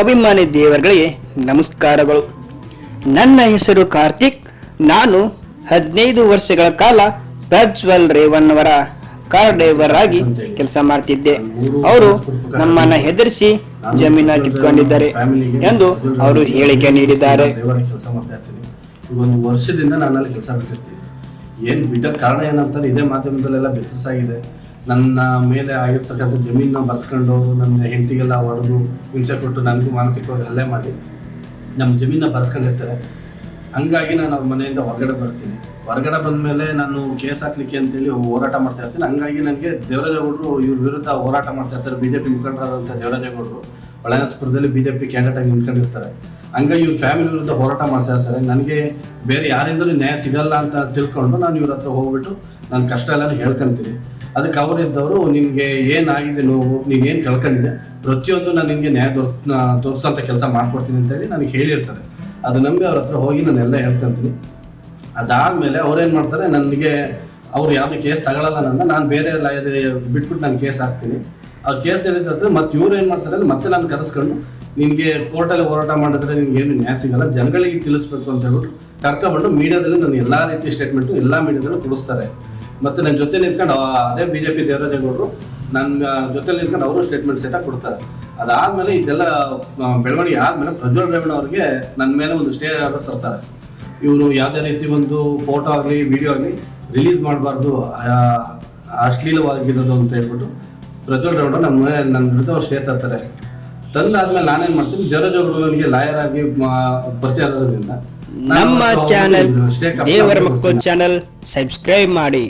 ಅಭಿಮಾನಿ ದೇವರುಗಳಿಗೆ ನಮಸ್ಕಾರಗಳು. ನನ್ನ ಹೆಸರು ಕಾರ್ತಿಕ್. ನಾನು ಹದಿನೈದು ವರ್ಷಗಳ ಕಾಲ ಪ್ರಜ್ವಲ್ ರೇವಣ್ ಅವರ ಕಾರ್ ಡ್ರೈವರ್ ಆಗಿ ಕೆಲಸ ಮಾಡ್ತಿದ್ದೆ. ಅವರು ನಮ್ಮನ್ನ ಹೆದರಿಸಿ ಜಮೀನ ಕಿತ್ಕೊಂಡಿದ್ದಾರೆ ಎಂದು ಅವರು ಹೇಳಿಕೆ ನೀಡಿದ್ದಾರೆ. ಒಂದು ವರ್ಷದಿಂದ ನಾನು ಅಲ್ಲಿ ಕೆಲಸ ಬಿಟ್ಟಿರ್ತೀನಿ ಏನು ಬಿಟ್ಟ ಕಾರಣ ಏನಂತಾರೆ ಇದೇ ಮಾಧ್ಯಮದಲ್ಲೆಲ್ಲ ಬಿತ್ತರಿಸಾಗಿದೆ ನನ್ನ ಮೇಲೆ ಆಗಿರ್ತಕ್ಕಂಥ ಜಮೀನನ್ನ ಬರ್ಸ್ಕೊಂಡು ನನ್ನ ಹೆಂಡತಿಗೆಲ್ಲ ಹೊಡೆದು ಹಿಂಸೆ ಕೊಟ್ಟು ನನಗೂ ಮಾನಸಿಕವಾಗಿ ಹಲ್ಲೆ ಮಾಡಿ ನಮ್ಮ ಜಮೀನ ಬರ್ಸ್ಕೊಂಡಿರ್ತಾರೆ. ಹಂಗಾಗಿ ನಾನು ಅವ್ರ ಮನೆಯಿಂದ ಹೊರಗಡೆ ಬರ್ತೀನಿ. ಹೊರಗಡೆ ಬಂದಮೇಲೆ ನಾನು ಕೇಸ್ ಹಾಕ್ಲಿಕ್ಕೆ ಅಂತೇಳಿ ಹೋರಾಟ ಮಾಡ್ತಾ ಇರ್ತೀನಿ ಹಂಗಾಗಿ ನನಗೆ ದೇವರಾಜೇಗೌಡರು ಇವ್ರ ವಿರುದ್ಧ ಹೋರಾಟ ಮಾಡ್ತಾ ಇರ್ತಾರೆ. ಬಿ ಜೆ ಪಿ ಮುಖಂಡರಾದಂಥ ದೇವರಾಜೇಗೌಡರು ಹೊಳೆನರಸೀಪುರದಲ್ಲಿ ಬಿ ಜೆ ಪಿ ಕ್ಯಾಂಡಿಡೇಟ್ ಆಗಿ ನಿಂತ್ಕೊಂಡಿರ್ತಾರೆ. ಹಂಗಾಗಿ ಇವ್ರ ಫ್ಯಾಮಿಲಿ ವಿರುದ್ಧ ಹೋರಾಟ ಮಾಡ್ತಾ ಇರ್ತಾರೆ. ನನಗೆ ಬೇರೆ ಯಾರಿಂದಲೂ ನ್ಯಾಯ ಸಿಗಲ್ಲ ಅಂತ ತಿಳ್ಕೊಂಡು ನಾನು ಇವ್ರ ಹತ್ರ ಹೋಗ್ಬಿಟ್ಟು ನನ್ನ ಕಷ್ಟ ಎಲ್ಲ ಹೇಳ್ಕೊಂತೀನಿ. ಅದಕ್ಕೆ ಅವ್ರು ಇದ್ದವರು, ನಿಮಗೆ ಏನಾಗಿದೆ ನೋವು? ನೀವೇನು ಕಳ್ಕೊಂಡಿದೆ ಪ್ರತಿಯೊಂದು ನಾನು ನಿಮಗೆ ನ್ಯಾಯ ತೋರ್ ತೋರಿಸೋಂಥ ಕೆಲಸ ಮಾಡ್ಕೊಡ್ತೀನಿ ಅಂತೇಳಿ ನನಗೆ ಹೇಳಿರ್ತಾರೆ. ಅದು ನಂಬಿ ಅವ್ರ ಹತ್ರ ಹೋಗಿ ನಾನೆಲ್ಲ ಹೇಳ್ಕೊಂತೀನಿ. ಅದಾದ್ಮೇಲೆ ಏನು ಮಾಡ್ತಾರೆ, ನನಗೆ ಅವ್ರು ಯಾವ್ದು ಕೇಸ್ ತಗೊಳಲ್ಲ ನನ್ನ, ನಾನು ಬೇರೆ ಲಾಯರ್ ಬಿಟ್ಬಿಟ್ಟು ನಾನು ಕೇಸ್ ಹಾಕ್ತೀನಿ. ಅವ್ರು ಕೇಸ್ ತೆಗೆದಿರ್ತಾರೆ ಮತ್ತೆ ಇವ್ರು ಏನು ಮಾಡ್ತಾರೆ ಅಂದ್ರೆ ಮತ್ತೆ ನಾನು ಕರೆಸ್ಕೊಂಡು ನಿಮಗೆ ಕೋರ್ಟಲ್ಲಿ ಹೋರಾಟ ಮಾಡಿದ್ರೆ ನಿಮ್ಗೆ ಏನು ನ್ಯಾಯ ಸಿಗಲ್ಲ, ಜನಗಳಿಗೆ ತಿಳಿಸ್ಬೇಕು ಅಂತ ಹೇಳ್ಬಿಟ್ಟು ಕರ್ಕೊಂಡ್ಬಂದು ಮೀಡಿಯಾದಲ್ಲಿ ನಾನು ಎಲ್ಲಾ ರೀತಿ ಸ್ಟೇಟ್ಮೆಂಟು ಎಲ್ಲಾ ಮೀಡಿಯಾದಲ್ಲೂ ಕೊಡಿಸ್ತಾರೆ. ಮತ್ತೆ ನನ್ನ ಜೊತೆ ನಿಂತ್ಕೊಂಡು ಅದೇ ಬಿಜೆಪಿ ದೇವರಾಜೇಗೌಡರು ನನ್ನ ಜೊತೆ ನಿಂತ್ಕೊಂಡು ಅವರು ಸ್ಟೇಟ್ಮೆಂಟ್ ಸಹಿತ ಕೊಡ್ತಾರೆ. ಅದಾದ್ಮೇಲೆ ಇದೆಲ್ಲ ಬೆಳವಣಿಗೆ ಆದ್ಮೇಲೆ ಪ್ರಜ್ವಲ್ ರೇವಣ್ಣ ಅವ್ರಿಗೆ ನನ್ನ ಮೇಲೆ ಒಂದು ಸ್ಟೇ ಆರ್ಡರ್ ತರ್ತಾರೆ. ಇವರು ಯಾವುದೇ ರೀತಿ ಒಂದು ಫೋಟೋ ಆಗಲಿ ವಿಡಿಯೋ ಆಗಲಿ ರಿಲೀಸ್ ಮಾಡಬಾರ್ದು ಅಶ್ಲೀಲವಾಗಿರೋದು ಅಂತ ಹೇಳ್ಬಿಟ್ಟು ಪ್ರಜ್ವಲ್ ರೇವಣ್ಣ ನಮ್ಮ ನನ್ನ ವಿರುದ್ಧ ಅವ್ರು ಸ್ಟೇ ತರ್ತಾರೆ. ತಂದಾದ್ಮೇಲೆ ನಾನೇನ್ ಮಾಡ್ತೀನಿ ಜರ ನನಗೆ ಲಾಯರ್ ಆಗಿ ಪರಿಚಯ ಇರೋದ್ರಿಂದ ನಮ್ಮ ಚಾನೆಲ್ ದೇವರ ಮಕ್ಕಳು ಚಾನೆಲ್ ಸಬ್ಸ್ಕ್ರೈಬ್ ಮಾಡಿ.